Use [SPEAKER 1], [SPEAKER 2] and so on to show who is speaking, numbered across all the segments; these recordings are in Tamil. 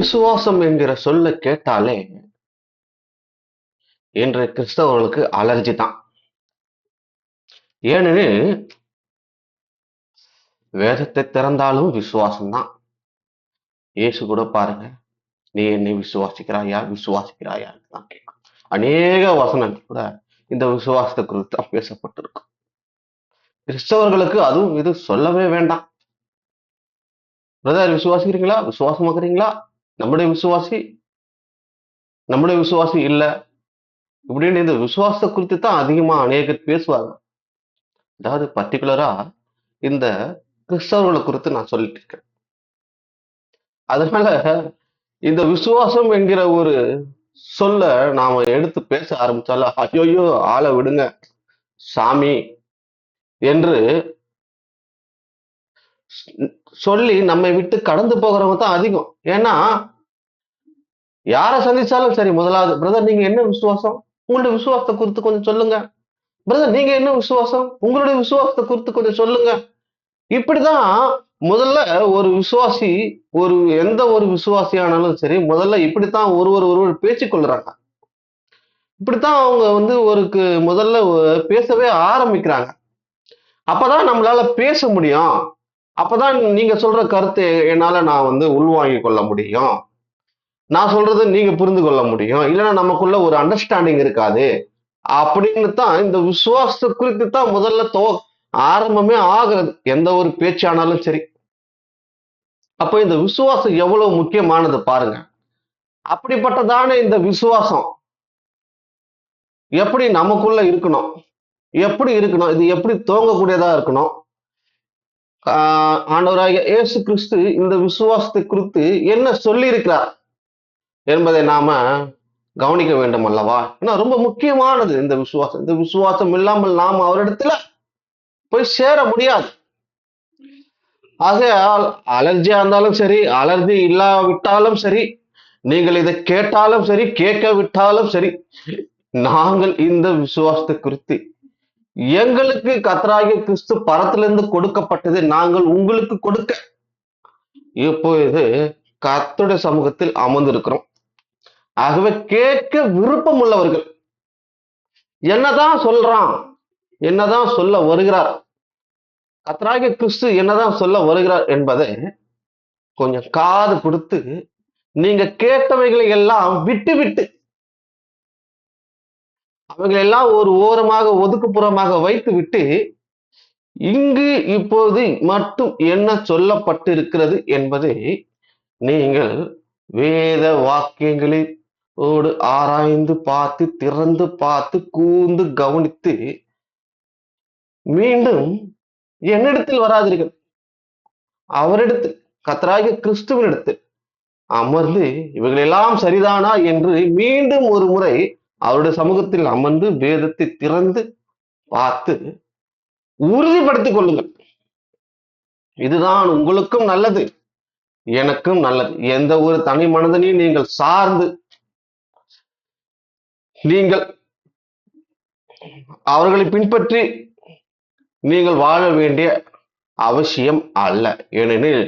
[SPEAKER 1] விசுவாசம் என்கிற சொல்ல கேட்டாலே இன்றைய கிறிஸ்தவர்களுக்கு அலர்ஜி தான். ஏனெனில் வேதத்தை திறந்தாலும் விசுவாசம் தான். இயேசு கூட பாருங்க நீ என்னை விசுவாசிக்கிறாயா? விசுவாசிக்கிறாயா? தான் கேட்கும். அநேக வசனங்கள் கூட இந்த விசுவாசத்தை குறித்து தான் பேசப்பட்டிருக்கும். கிறிஸ்தவர்களுக்கு அதுவும் இது சொல்லவே வேண்டாம். பிரதர் விசுவாசிக்கிறீங்களா? விசுவாசமாக்குறீங்களா? நம்முடைய விசுவாசி நம்முடைய விசுவாசி இல்ல இப்படின்னு இந்த விசுவாசத்தை குறித்து தான் அதிகமா அநேகர் பேசுவாங்க. அதாவது பர்டிகுலரா இந்த கிறிஸ்தவர்களை குறித்து நான் சொல்லிட்டு இருக்கேன். அதனால இந்த விசுவாசம் என்கிற ஒரு சொல்ல நாம எடுத்து பேச ஆரம்பிச்சால ஐயோயோ ஆளை விடுங்க சாமி என்று சொல்லி நம்மை விட்டு கடந்து போகிறவங்க தான் அதிகம். ஏன்னா யாரை சந்திச்சாலும் சரி முதலாவது பிரதர் நீங்க என்ன விசுவாசம்? உங்களுடைய விசுவாசத்தை குறித்து கொஞ்சம் சொல்லுங்க. பிரதர் நீங்க என்ன விசுவாசம்? உங்களுடைய விசுவாசத்தை குறித்து கொஞ்சம் சொல்லுங்க. இப்படிதான் முதல்ல ஒரு விசுவாசி ஒரு எந்த ஒரு விசுவாசி ஆனாலும் சரி முதல்ல இப்படித்தான் ஒருவர் ஒருவர் பேசிக் கொள்றாங்க. இப்படித்தான் அவங்க வந்து ஒருக்கு முதல்ல பேசவே ஆரம்பிக்கிறாங்க. அப்பதான் நம்மளால பேச முடியும். அப்பதான் நீங்க சொல்ற கருத்து என்னால நான் வந்து உள்வாங்கி கொள்ள முடியும். நான் சொல்றதை நீங்க புரிந்து கொள்ள முடியும். இல்லைன்னா நமக்குள்ள ஒரு அண்டர்ஸ்டாண்டிங் இருக்காது. அப்படின்னு தான் இந்த விசுவாசத்தை குறித்து தான் முதல்ல தோ ஆரம்பமே ஆகிறது. எந்த ஒரு பேச்சானாலும் சரி. அப்ப இந்த விசுவாசம் எவ்வளவு முக்கியமானது பாருங்க. அப்படிப்பட்டதான இந்த விசுவாசம் எப்படி நமக்குள்ள இருக்கணும்? எப்படி இருக்கணும்? இது எப்படி துவங்கக்கூடியதா இருக்கணும்? ஆண்டவராக இயேசு கிறிஸ்து இந்த விசுவாசத்தை குறித்து என்ன சொல்லி இருக்கிறார் என்பதை நாம கவனிக்க வேண்டும் அல்லவா? ஏன்னா ரொம்ப முக்கியமானது இந்த விசுவாசம். இந்த விசுவாசம் இல்லாமல் நாம் அவரிடத்துல போய் சேர முடியாது. ஆகையால் அலர்ஜியா இருந்தாலும் சரி அலர்ஜி இல்லாவிட்டாலும் சரி நீங்கள் இதை கேட்டாலும் சரி கேட்க விட்டாலும் சரி நாங்கள் இந்த விசுவாசத்தை குறித்து எங்களுக்கு கத்தராகிய கிறிஸ்து பரத்திலிருந்து கொடுக்கப்பட்டது நாங்கள் உங்களுக்கு கொடுக்க. இப்போ இது கத்துடைய சமூகத்தில் அமர்ந்திருக்கிறோம். ஆகவே கேட்க விருப்பம் உள்ளவர்கள் என்னதான் சொல்றான் என்னதான் சொல்ல வருகிறார் கத்தராகிய கிறிஸ்து என்னதான் சொல்ல வருகிறார் என்பதை கொஞ்சம் காது கொடுத்து நீங்க கேட்டவைகளை எல்லாம் விட்டு விட்டு அவைகள் ஒரு ஓரமாக ஒதுக்குப்புறமாக வைத்து விட்டு இங்கு இப்போது மட்டும் என்ன சொல்லப்பட்டிருக்கிறது என்பதை நீங்கள் வேத வாக்கியங்களில் ஓடு ஆராய்ந்து பார்த்து திறந்து பார்த்து கூர்ந்து கவனித்து மீண்டும் என்னிடத்தில் வராதீர்கள். அவரிடத்தில் கத்தராக கிறிஸ்துவனிடத்தில் அமர்ந்து இவைகளெல்லாம் சரிதானா என்று மீண்டும் ஒரு முறை அவருடைய சமூகத்தில் அமர்ந்து வேதத்தை திறந்து பார்த்து உறுதிப்படுத்திக் கொள்ளுங்கள். இதுதான் உங்களுக்கும் நல்லது எனக்கும் நல்லது. எந்த ஒரு தனி மனிதனையும் நீங்கள் சார்ந்து நீங்கள் அவர்களை பின்பற்றி நீங்கள் வாழ வேண்டிய அவசியம் அல்ல. ஏனெனில்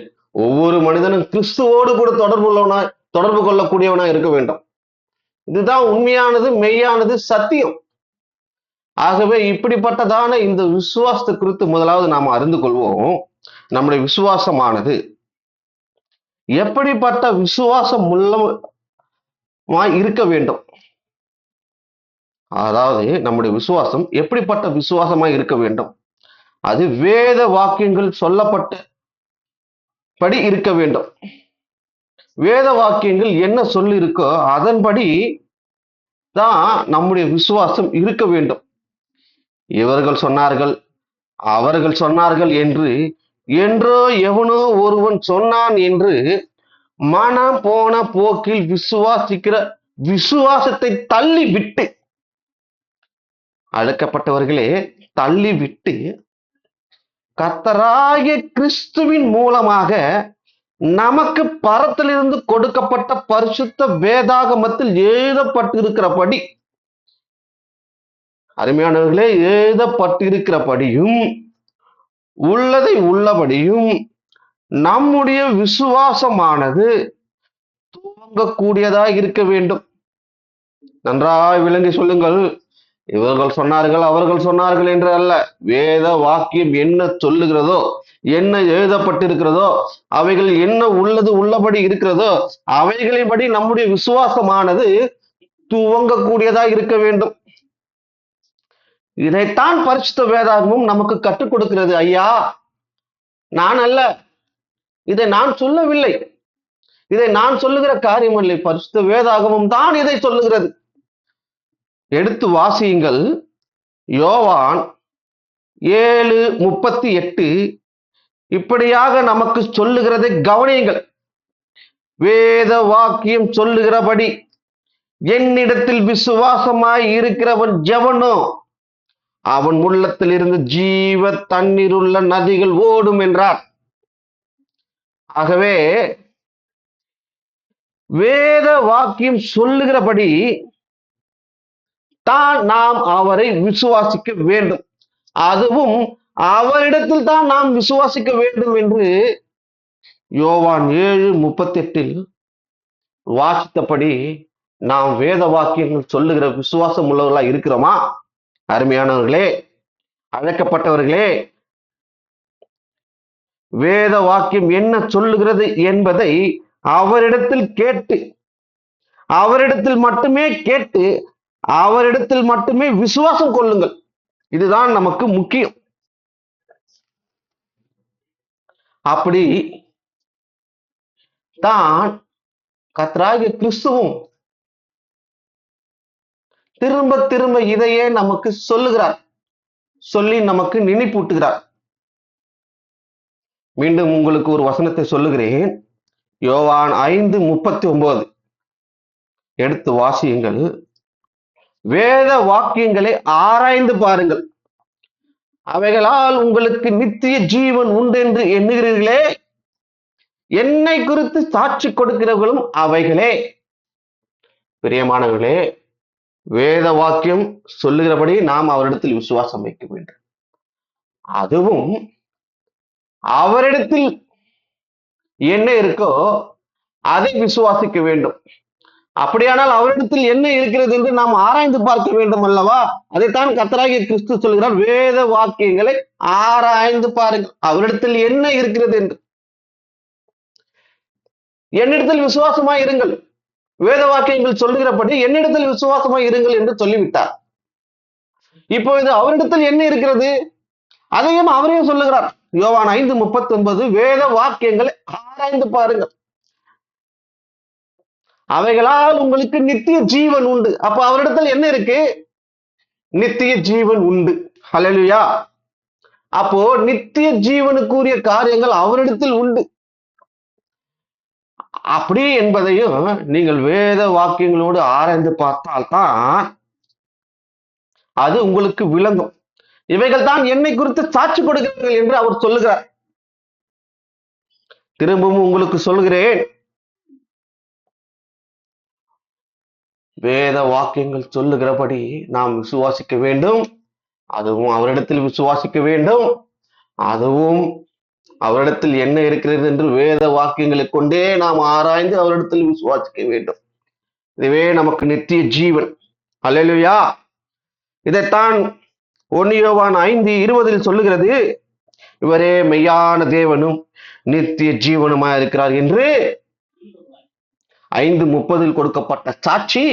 [SPEAKER 1] ஒவ்வொரு மனிதனும் கிறிஸ்துவோடு கூட தொடர்பு உள்ளவனாய் தொடர்பு கொள்ளக்கூடியவனாய் இருக்க வேண்டும். இதுதான் உண்மையானது மெய்யானது சத்தியம். ஆகவே இப்படிப்பட்டதான இந்த விசுவாசத்தை குறித்து முதலாவது நாம் அறிந்து கொள்வோம். நம்முடைய விசுவாசமானது. எப்படிப்பட்ட விசுவாசம் உள்ளமாய் இருக்க வேண்டும்? அதாவது நம்முடைய விசுவாசம் எப்படிப்பட்ட விசுவாசமாய் இருக்க வேண்டும்? அது வேத வாக்கியங்கள் சொல்லப்பட்ட படி இருக்க வேண்டும். வேத வாக்கியங்கள் என்ன சொல்லி இருக்கோ அதன்படி தான் நம்முடைய விசுவாசம் இருக்க வேண்டும். இவர்கள் சொன்னார்கள் அவர்கள் சொன்னார்கள் என்று என்றோ எவனோ ஒருவன் சொன்னான் என்று மனம் போன போக்கில் விசுவாசிக்கிற விசுவாசத்தை தள்ளி விட்டு அழைக்கப்பட்டவர்களே தள்ளி விட்டு கத்தராகிய கிறிஸ்துவின் மூலமாக நமக்கு பரத்திலிருந்து கொடுக்கப்பட்ட பரிசுத்த வேதாகமத்தில் எழுதப்பட்டிருக்கிறபடி அருமையானவர்களே எழுதப்பட்டிருக்கிறபடியும் உள்ளதை உள்ளபடியும் நம்முடைய விசுவாசமானது துவங்கக்கூடியதாக இருக்க வேண்டும். நன்றாய் விளங்கி சொல்லுங்கள். இவர்கள் சொன்னார்கள் அவர்கள் சொன்னார்கள் என்று அல்ல. வேத வாக்கியம் என்ன சொல்லுகிறதோ என்ன எழுதப்பட்டிருக்கிறதோ அவைகள் என்ன உள்ளது உள்ளபடி இருக்கிறதோ அவைகளின்படி நம்முடைய விசுவாசமானது துவங்கக்கூடியதா இருக்க வேண்டும். இதைத்தான் பரிசுத்த வேதாகமும் நமக்கு கற்றுக் கொடுக்கிறது. ஐயா நான் அல்ல. இதை நான் சொல்லவில்லை. இதை நான் சொல்லுகிற காரியம் இல்லை. பரிசுத்த வேதாகமும் தான் இதை சொல்லுகிறது. எடுத்து வாசியுங்கள். யோவான் ஏழு முப்பத்தி எட்டு இப்படியாக நமக்கு சொல்லுகிறதை கவனியுங்கள். வேத வாக்கியம் சொல்லுகிறபடி என்னிடத்தில் விசுவாசமாய் இருக்கிறவன் ஜெவனோ? அவன் உள்ளத்தில் இருந்து ஜீவ தண்ணீர் உள்ள நதிகள் ஓடும் என்றார். ஆகவே வேத வாக்கியம் சொல்லுகிறபடி தான் நாம் அவரை விசுவாசிக்க வேண்டும். அதுவும் அவரிடத்தில் தான் நாம் விசுவாசிக்க வேண்டும் என்று யோவான் ஏழு முப்பத்தி எட்டில் வாசித்தபடி நாம் வேத வாக்கியங்கள் சொல்லுகிற விசுவாசம் உள்ளவர்களா இருக்கிறோமா? அருமையானவர்களே அழைக்கப்பட்டவர்களே வேத வாக்கியம் என்ன சொல்லுகிறது என்பதை அவரிடத்தில் கேட்டு அவரிடத்தில் மட்டுமே கேட்டு அவரிடத்தில் மட்டுமே விசுவாசம் கொள்ளுங்கள். இதுதான் நமக்கு முக்கியம். அப்படி தான் கத்ராகிய கிறிஸ்துவும் திரும்ப திரும்ப இதையே நமக்கு சொல்லுகிறார். சொல்லி நமக்கு நினைப்பூட்டுகிறார். மீண்டும் உங்களுக்கு ஒரு வசனத்தை சொல்லுகிறேன். யோவான் ஐந்து முப்பத்தி ஒன்பது எடுத்து வாசியுங்கள். வேத வாக்கியங்களை ஆராய்ந்து பாருங்கள். அவைகளால் உங்களுக்கு நித்திய ஜீவன் உண்டு என்று எண்ணுகிறீர்களே. என்னை குறித்து சாட்சி கொடுக்கிறவர்களும் அவைகளே. பிரியமானவர்களே வேத வாக்கியம் சொல்லுகிறபடி நாம் அவரிடத்தில் விசுவாசம் வைக்க வேண்டும். அதுவும் அவரிடத்தில் என்ன இருக்கோ அதை விசுவாசிக்க வேண்டும். அப்படியானால் அவரிடத்தில் என்ன இருக்கிறது என்று நாம் ஆராய்ந்து பார்க்க வேண்டும் அல்லவா? அதைத்தான் கத்தராகிய கிறிஸ்து சொல்கிறார். வேத வாக்கியங்களை ஆராய்ந்து பாருங்கள். அவரிடத்தில் என்ன இருக்கிறது என்று. என்னிடத்தில் விசுவாசமாய் இருங்கள். வேத வாக்கியங்கள் சொல்லுகிறபடி என்னிடத்தில் விசுவாசமாய் இருங்கள் என்று சொல்லிவிட்டார். இப்பொழுது அவரிடத்தில் என்ன இருக்கிறது? அதையும் அவரையும் சொல்லுகிறார். யோவான் ஐந்து முப்பத்தி ஒன்பது வேத வாக்கியங்களை ஆராய்ந்து பாருங்கள். அவைகளால் உங்களுக்கு நித்திய ஜீவன் உண்டு. அப்ப அவரிடத்தில் என்ன இருக்கு? நித்திய ஜீவன் உண்டு. ஹலலுயா அப்போ நித்திய ஜீவனுக்குரிய காரியங்கள் அவரிடத்தில் உண்டு. அப்படி என்பதையும் நீங்கள் வேத வாக்கியங்களோடு ஆராய்ந்து பார்த்தால்தான் அது உங்களுக்கு விளங்கும். இவைகள் தான் என்னை குறித்து சாட்சி கொடுக்கிறீர்கள் என்று அவர் சொல்லுகிறார். திரும்பவும் உங்களுக்கு சொல்கிறேன் வேத வாக்கியங்கள் சொல்லுகிறபடி நாம் விசுவாசிக்க வேண்டும். அதுவும் அவரிடத்தில் விசுவாசிக்க வேண்டும். அதுவும் அவரிடத்தில் என்ன இருக்கிறது என்று வேத வாக்கியங்களை கொண்டே நாம் ஆராய்ந்து அவரிடத்தில் விசுவாசிக்க வேண்டும். இதுவே நமக்கு நித்திய ஜீவன். அல்லையா இதைத்தான் ஒன்னியோவான் ஐந்து இருபதில் சொல்லுகிறது. இவரே மெய்யான தேவனும் நித்திய ஜீவனுமாய் இருக்கிறார் என்று ஐந்து முப்பதில் கொடுக்கப்பட்ட சாட்சி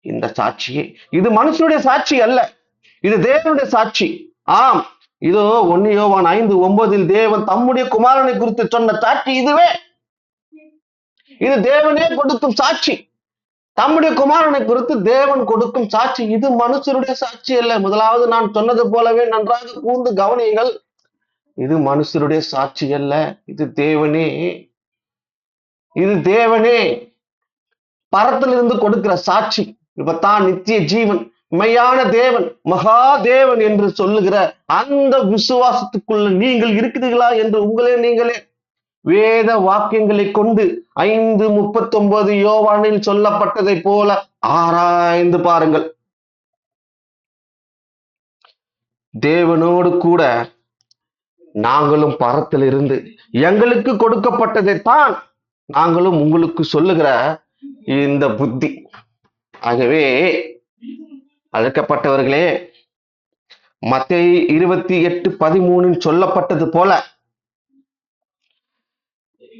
[SPEAKER 1] இந்த சாட்சி இது மனுஷனுடைய சாட்சி அல்ல. இது தேவனுடைய சாட்சி. ஆம். இதோ ஒன்னு யோவான் ஐந்து ஒன்பதில் தேவன் தம்முடைய குமாரனை குறித்து சொன்ன சாட்சி இதுவே. இது தேவனே கொடுக்கும் சாட்சி. தம்முடைய குமாரனை குறித்து தேவன் கொடுக்கும் சாட்சி. இது மனுஷருடைய சாட்சி அல்ல. முதலாவது நான் சொன்னது போலவே நன்றாக கூர்ந்து கவனியுங்கள். இது மனுஷருடைய சாட்சி அல்ல. இது தேவனே இது தேவனே. பரத்திலிருந்து கொடுக்கிற சாட்சி. இப்பதான் நித்திய ஜீவன் மெய்யான தேவன் மகா தேவன் என்று சொல்லுகிற அந்த விசுவாசத்துக்குள்ள நீங்கள் இருக்கிறீர்களா என்று உங்களே நீங்களே வேத வாக்கியங்களை கொண்டு ஐந்து முப்பத்தி ஒன்பது யோவானில் சொல்லப்பட்டதை போல ஆராய்ந்து பாருங்கள். தேவனோடு கூட நாங்களும் பரத்திலிருந்து எங்களுக்கு கொடுக்கப்பட்டதைத்தான் நாங்களும் உங்களுக்கு சொல்லுகிற இந்த புத்தி. ஆகவே அழைக்கப்பட்டவர்களே மத்தேயு இருபத்தி எட்டு பதிமூணில் சொல்லப்பட்டது போல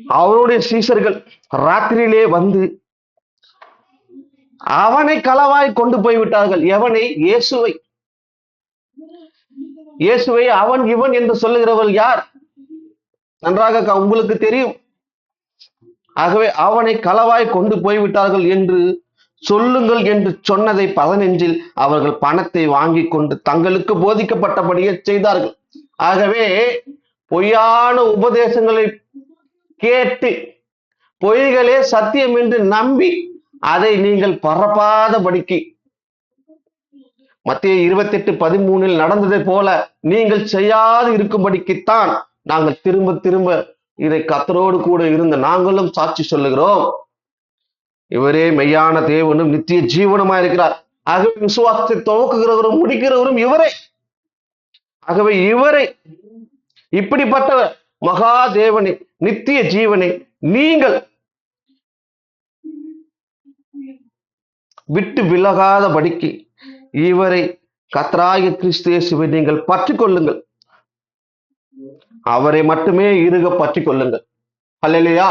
[SPEAKER 1] அவருடைய சீசர்கள் ராத்திரியிலே வந்து அவனை களவாய் கொண்டு போய் விட்டார்கள் எவனை? இயேசுவை. இயேசுவை அவன் இவன் என்று சொல்லுகிறவள் யார்? நன்றாக உங்களுக்கு தெரியும். ஆகவே அவனை களவாய் கொண்டு போய்விட்டார்கள் என்று சொல்லுங்கள் என்று சொன்னதை பதினெஞ்சில் அவர்கள் பணத்தை வாங்கி கொண்டு தங்களுக்கு போதிக்கப்பட்டபடியே செய்தார்கள். ஆகவே பொய்யான உபதேசங்களை கேட்டு பொய்களே சத்தியம் என்று நம்பி அதை நீங்கள் பரப்பாதபடிக்கு. மத்திய இருபத்தெட்டு பதிமூணில் நடந்ததை போல நீங்கள் செய்யாது இருக்கும்படிக்குத்தான் நாங்கள் திரும்ப திரும்ப இதை கத்தரோடு கூட இருந்த நாங்களும் சாட்சி சொல்லுகிறோம். இவரே மெய்யான தேவனும் நித்திய ஜீவனுமா இருக்கிறார். ஆகவே விசுவாசத்தை துவக்குகிறவரும் முடிக்கிறவரும் இவரே. ஆகவே இவரை. இப்படிப்பட்டவர் மகா தேவனை நித்திய ஜீவனை நீங்கள் விட்டு விலகாதபடிக்கு இவரை கத்ராய கிறிஸ்தியேசுவை நீங்கள் பற்றிக் கொள்ளுங்கள் அவரை மட்டுமே இருக பற்றி கொள்ளுங்கள். அல்லையா